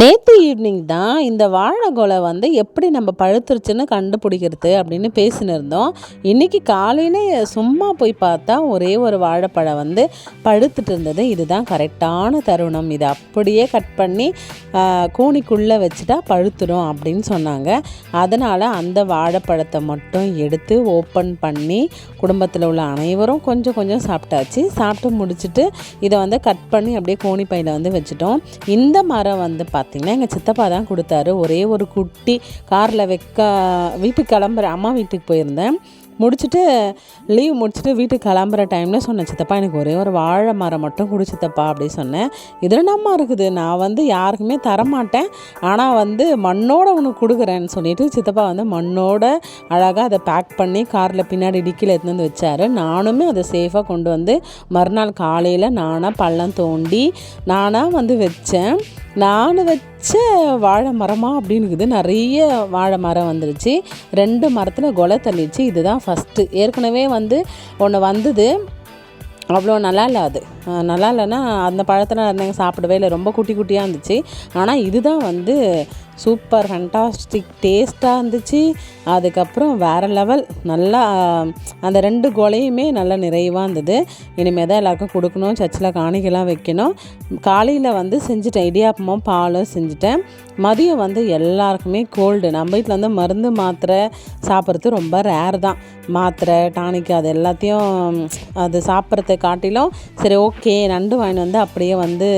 நேற்று ஈவினிங் தான் இந்த வாழைக்கொலை வந்து எப்படி நம்ம பழுத்துருச்சுன்னு கண்டுபிடிக்கிறது அப்படின்னு பேசின்னு இருந்தோம் இன்றைக்கி காலையில் சும்மா போய் பார்த்தா ஒரே ஒரு வாழைப்பழம் வந்து பழுத்துட்டு இருந்தது இதுதான் கரெக்டான தருணம். இதை அப்படியே கட் பண்ணி கூணிக்குள்ளே வச்சுட்டா பழுத்துடும் அப்படின்னு சொன்னாங்க. அதனால் அந்த வாழைப்பழத்தை மட்டும் எடுத்து ஓப்பன் பண்ணி குடும்பத்தில் உள்ள அனைவரும் கொஞ்சம் கொஞ்சம் சாப்பிட்டாச்சு. சாப்பிட்டு முடிச்சுட்டு இதை வந்து கட் பண்ணி அப்படியே கோணி பையில் வந்து வச்சுட்டோம். இந்த மரம் வந்து பார்த்திங்கன்னா எங்கள் சித்தப்பா தான் கொடுத்தாரு. ஒரே ஒரு குட்டி காரில் வைக்க வீட்டுக்கு கிளம்புற அம்மா வீட்டுக்கு போயிருந்தேன். முடிச்சுட்டு லீவ் முடிச்சுட்டு வீட்டுக்கு கிளம்புற டைமில் சொன்னேன் சித்தப்பா எனக்கு ஒரே ஒரு வாழை மரம் மட்டும் கொடு சித்தப்பா அப்படி சொன்னேன். இதில் நம்ம இருக்குது? நான் வந்து யாருக்குமே தரமாட்டேன். ஆனால் வந்து மண்ணோட உனக்கு கொடுக்குறேன்னு சொல்லிட்டு சித்தப்பா வந்து மண்ணோட அழகாக அதை பேக் பண்ணி காரில் பின்னாடி டிக்கியில் எடுத்துன்னு வந்து வச்சார். நானுமே அதை சேஃபாக கொண்டு வந்து மறுநாள் காலையில் நானாக பள்ளம் தோண்டி நானாக வந்து வச்சேன். நான் வச்ச வாழை மரமாக அப்படின்னுக்குது. நிறைய வாழை மரம் வந்துருச்சு. ரெண்டு மரத்தில் கொலை தள்ளிடுச்சு. இதுதான் ஃபஸ்ட்டு ஏற்கனவே வந்து ஒன்று வந்தது. அவ்வளோ நல்லா இல்லை அது. நல்லா இல்லைன்னா அந்த பழத்தில் இருந்தவங்க சாப்பிடவே இல்லை. ரொம்ப குட்டி குட்டியாக இருந்துச்சு. ஆனால் இதுதான் வந்து சூப்பர் ஃபண்டாஸ்டிக் டேஸ்ட்டாக இருந்துச்சு. அதுக்கப்புறம் வேறு லெவல் நல்லா அந்த ரெண்டு கொலையுமே நல்லா நிறைவாக இருந்தது. இனிமேல் தான் எல்லாருக்கும் கொடுக்கணும் சர்ச்சில் காணிக்கெல்லாம் வைக்கணும். காலையில் வந்து செஞ்சுட்டேன் இடியாப்பமும் பாலும் செஞ்சுட்டேன். மதியம் வந்து எல்லாருக்குமே கோல்டு நம்ம வீட்டில் வந்து மருந்து மாத்திரை சாப்பிட்றது ரொம்ப ரேர் தான். மாத்திரை டானிக் அது எல்லாத்தையும் அது சாப்பிட்றத காட்டிலும் சரி ஓகே நண்டு வாங்கிட்டு வந்து அப்படியே வந்து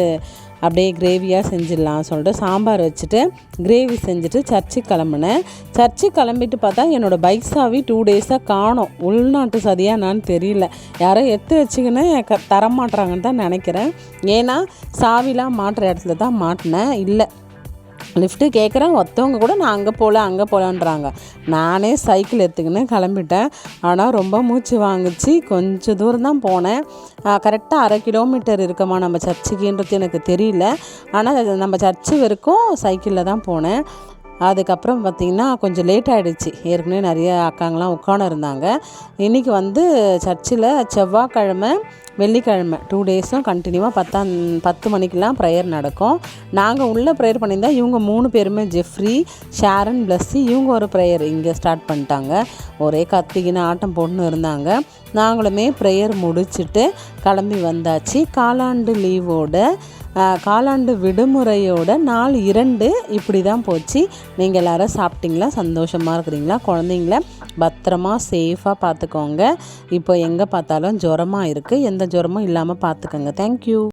அப்படியே கிரேவியாக செஞ்சிடலாம் சொல்லிட்டு சாம்பார் வச்சுட்டு கிரேவி செஞ்சுட்டு சர்ச்சுக்கு கிளம்புனேன். சர்ச்சுக்கு கிளம்பிட்டு பார்த்தா என்னோடய பைக் சாவி டூ டேஸாக காணும். உள்நாட்டு சதியாக நான் தெரியல. யாரோ எடுத்து வச்சுக்கின்னு க தரமாட்டுறாங்கன்னு தான் நினைக்கிறேன். ஏன்னா சாவிலாம் மாட்டுற இடத்துல தான் மாட்டினேன். இல்லை. லிஃப்ட்டு கேட்குறேன் ஒருத்தவங்க கூட நான் அங்கே போகல அங்கே போகலான்றாங்க நானே சைக்கிள் எடுத்துக்கின்னு கிளம்பிட்டேன். ஆனால் ரொம்ப மூச்சு வாங்குச்சு. கொஞ்சம் தூரம் தான் போனேன். கரெக்டாக அரை கிலோமீட்டர் இருக்கமா நம்ம சர்ச்சுக்குன்றது எனக்கு தெரியல. ஆனால் நம்ம சர்ச்சு வரைக்கும் சைக்கிளில் தான் போனேன். அதுக்கப்புறம் பார்த்திங்கன்னா கொஞ்சம் லேட் ஆகிடுச்சு ஏற்கனவே நிறைய அக்காங்களாம் உட்காந்து இருந்தாங்க இன்றைக்கி வந்து சர்ச்சில் செவ்வாய்க்கிழமை வெள்ளிக்கிழமை டூ டேஸும் கண்டினியூவாக பத்தாம் பத்து மணிக்கெலாம் ப்ரேயர் நடக்கும். நாங்கள் உள்ளே ப்ரேயர் பண்ணியிருந்தால் இவங்க மூணு பேருமே ஜெஃப்ரி ஷாரன் ப்ளஸ்ஸி இவங்க ஒரு ப்ரேயர் இங்கே ஸ்டார்ட் பண்ணிட்டாங்க. ஒரே கத்திக்கின்னு ஆட்டம் பொண்ணு இருந்தாங்க. நாங்களுமே ப்ரேயர் முடிச்சுட்டு கிளம்பி வந்தாச்சு. காலாண்டு லீவோட காலாண்டு விடுமுறையோட நாள் இரண்டு இப்படி தான் போச்சு. நீங்கள் எல்லோரும் சாப்பிட்டீங்களா? சந்தோஷமாக இருக்கிறீங்களா? குழந்தைங்கள பத்திரமா சேஃபாக பார்த்துக்கோங்க. இப்போ எங்கே பார்த்தாலும் ஜுரமாக இருக்குது எந்த ஜுரமும் இல்லாமல் பார்த்துக்கோங்க. தேங்க்யூ